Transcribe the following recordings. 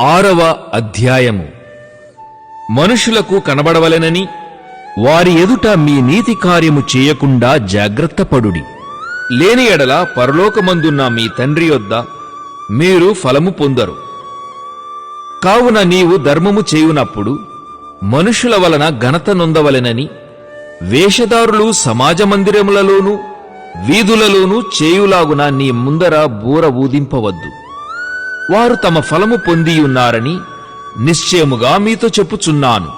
ఆరవ అధ్యాయము. మనుషులకు కనబడవలెనని వారి ఎదుట మీ నీతి కార్యము చేయకుండా జాగ్రత్తపడుడి లేని ఎడల పరలోకమందున్న మీ తండ్రి యొద్ద మీరు ఫలము పొందరు. కావున నీవు ధర్మము చేయునప్పుడు మనుషుల వలన ఘనత నొందవలెనని వేషధారులు సమాజ మందిరములలోనూ వీధులలోనూ చేయులాగున నీ ముందర బూర ఊదింపవద్దు. వారు తమ ఫలము పొందియున్నారని నిశ్చయముగా మీతో చెప్పుచున్నాను.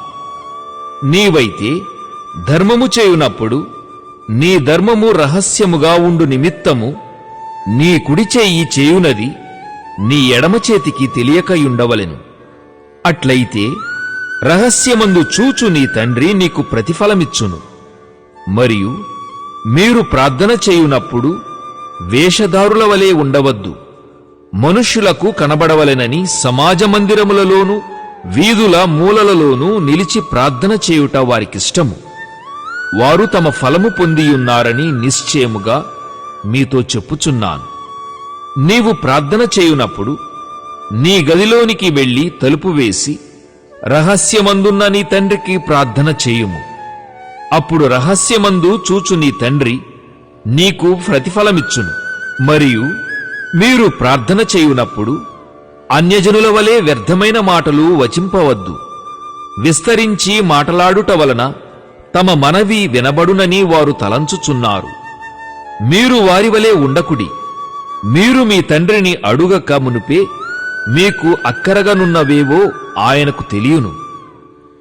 నీవైతే ధర్మము చేయునప్పుడు నీ ధర్మము రహస్యముగా ఉండు నిమిత్తము నీ కుడి చేయి చేయునది నీ ఎడమ చేతికి తెలియకయుండవలెను. అట్లయితే రహస్యమందు చూచు నీ తండ్రి నీకు ప్రతిఫలమిచ్చును. మరియు మీరు ప్రార్థన చేయునప్పుడు వేషధారుల వలె ఉండవద్దు. మనుష్యులకు కనబడవలెనని సమాజ మందిరములలోనూ వీధుల మూలలలోనూ నిలిచి ప్రార్థన చేయుట వారికిష్టము. వారు తమ ఫలము పొందియున్నారని నిశ్చయముగా మీతో చెప్పుచున్నాను. నీవు ప్రార్థన చేయునప్పుడు నీ గదిలోనికి వెళ్ళి తలుపు వేసి రహస్యమందున్న నీ తండ్రికి ప్రార్థన చేయుము. అప్పుడు రహస్యమందు చూచు నీ తండ్రి నీకు ప్రతిఫలమిచ్చును. మరియు మీరు ప్రార్థన చేయునప్పుడు అన్యజనుల వలె వ్యర్థమైన మాటలు వచింపవద్దు. విస్తరించి మాటలాడుట వలన తమ మనవి వినబడునని వారు తలంచుచున్నారు. మీరు వారి వలె ఉండకుడి. మీరు మీ తండ్రిని అడుగక మునుపే మీకు అక్కరగనున్నవేవో ఆయనకు తెలియను.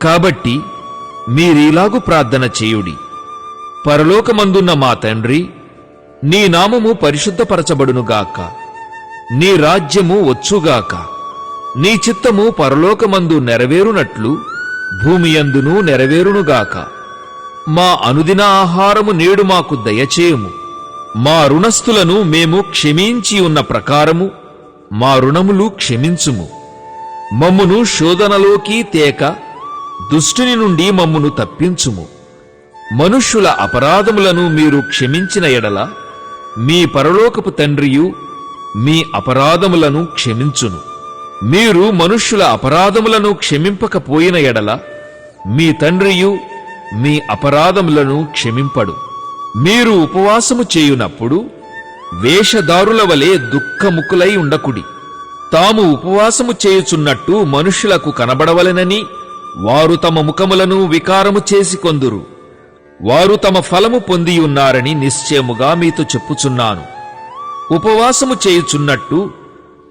కాబట్టి మీరీలాగు ప్రార్థన చేయుడి. పరలోకమందున్న మా తండ్రి నీ నామము పరిశుద్ధపరచబడునుగాక నీ రాజ్యము వచ్చుగాక. నీ చిత్తము పరలోకమందు నెరవేరునట్లు భూమియందును నెరవేరునుగాక మా అనుదిన ఆహారము నేడు మాకు దయచేయము. మా రుణస్థులను మేము క్షమించి ఉన్న ప్రకారము మా రుణములు క్షమించుము. మమ్మును శోధనలోకి తేక దుష్టుని నుండి మమ్మును తప్పించుము. మనుష్యుల అపరాధములను మీరు క్షమించిన ఎడల మీ పరలోకపు తండ్రియు మీ అపరాధములను క్షమించును. మీరు మనుష్యుల అపరాధములను క్షమింపకపోయిన ఎడల మీ తండ్రియు మీ అపరాధములను క్షమింపడు. మీరు ఉపవాసము చేయునప్పుడు వేషధారుల వలె దుఃఖముకులై ఉండకుడి. తాము ఉపవాసము చేయుచున్నట్టు మనుష్యులకు కనబడవలెనని వారు తమ ముఖములను వికారము చేసి కొందురు. వారు తమ ఫలము పొందియున్నారని నిశ్చయముగా మీతో చెప్పుచున్నాను. ఉపవాసము చేయుచున్నట్టు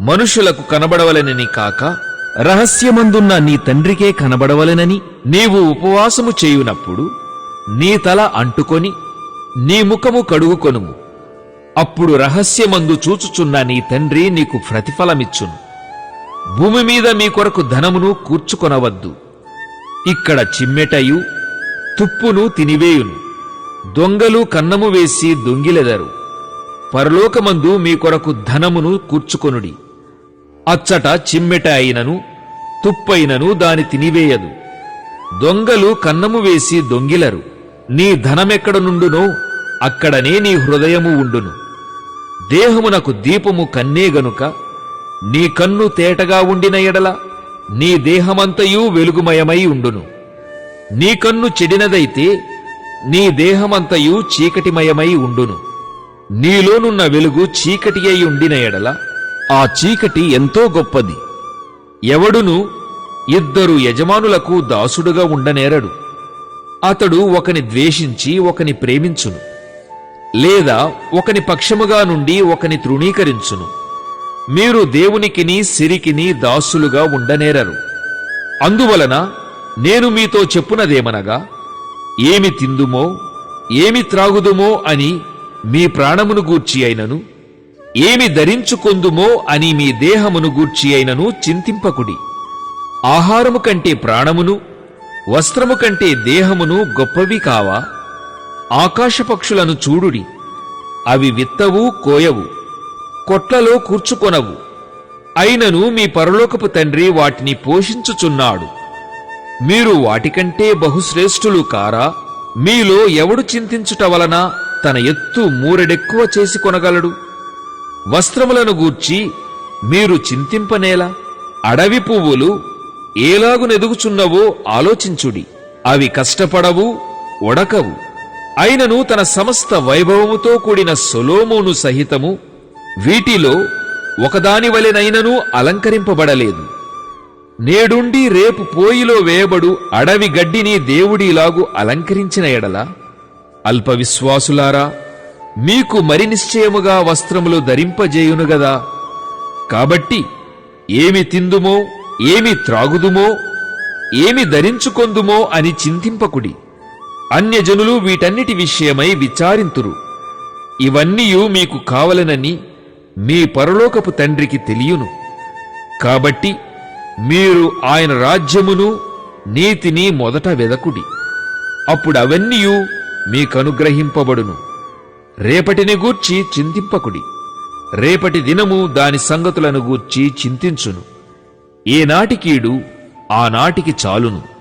మనుషులకు కనబడవలెనని కాక రహస్యమందున్న నీ తండ్రికే కనబడవలెనని నీవు ఉపవాసము చేయునప్పుడు నీ తల అంటుకొని నీ ముఖము కడుగుకొనుము. అప్పుడు రహస్యమందు చూచుచున్న నీ తండ్రి నీకు ప్రతిఫలమిచ్చును. భూమి మీద మీ కొరకు ధనమును కూర్చుకొనవద్దు. ఇక్కడ చిమ్మెటయు తుప్పును తినివేయును. దొంగలు కన్నము వేసి దొంగిలెదరు. పరలోకమందు మీ కొరకు ధనమును కూర్చుకొనుడి. అచ్చట చిమ్మెట అయినను తుప్పైనను దాని తినివేయదు. దొంగలు కన్నము వేసి దొంగిలరు. నీ ధనమెక్కడ నుండునో అక్కడనే నీ హృదయము ఉండును. దేహమునకు దీపము కన్నే గనుక నీ కన్ను తేటగా ఉండిన ఎడల నీ దేహమంతయూ వెలుగుమయమై ఉండును. నీ కన్ను చెడినదైతే నీ దేహమంతయు చీకటిమయమై ఉండును. నీలోనున్న వెలుగు చీకటి అయి ఉండిన ఎడల ఆ చీకటి ఎంతో గొప్పది. ఎవడును? ఇద్దరు యజమానులకు దాసుడుగా ఉండనేరడు. అతడు ఒకని ద్వేషించి ఒకని ప్రేమించును. లేదా ఒకని పక్షముగా నుండి ఒకని తృణీకరించును. మీరు దేవునికిని సిరికిని దాసులుగా ఉండనేరరు. అందువలన నేను మీతో చెప్పునదేమనగా ఏమి తిందుమో ఏమి త్రాగుదుమో అని మీ ప్రాణమును గూర్చి అయినను ఏమి ధరించుకొందుమో అని మీ దేహమును గూర్చి అయినను చింతింపకుడి. ఆహారము కంటే ప్రాణమును వస్త్రము కంటే దేహమును గొప్పవి కావా? ఆకాశపక్షులను చూడుడి అవి విత్తవు కోయవు కొట్లలో కూర్చుకొనవు. అయినను మీ పరలోకపు తండ్రి వాటిని పోషించుచున్నాడు. మీరు వాటికంటే బహుశ్రేష్ఠులు కారా? మీలో ఎవడు చింతించుట వలన తన ఎత్తు మూరెడెక్కువ చేసి కొనగలడు? వస్త్రములను గూర్చి మీరు చింతింపనేలా? అడవి పువ్వులు ఏలాగునెదుగుచున్నవో ఆలోచించుడి. అవి కష్టపడవు ఒడకవు. అయినను తన సమస్త వైభవముతో కూడిన సొలోమోను సహితము వీటిలో ఒకదాని వలెనైనను అలంకరింపబడలేదు. నేడుండి రేపు పోయిలో వేయబడు అడవి గడ్డిని దేవుడిలాగు అలంకరించిన ఎడల? అల్పవిశ్వాసులారా మీకు మరి నిశ్చయముగా వస్త్రములు ధరింపజేయును గదా? కాబట్టి ఏమి తిందుమో ఏమి త్రాగుదుమో ఏమి ధరించుకొందుమో అని చింతింపకుడి. అన్యజనులు వీటన్నిటి విషయమై విచారింతురు. ఇవన్నీయు మీకు కావలనని మీ పరలోకపు తండ్రికి తెలియను. కాబట్టి మీరు ఆయన రాజ్యమును నీతిని మొదట వెదకుడి. అప్పుడు అవన్నీయు మీకనుగ్రహింపబడును. రేపటిని గూర్చి చింతింపకుడి. రేపటి దినము దాని సంగతులను గూర్చి చింతించును. ఏనాటికీడు ఆనాటికి చాలును.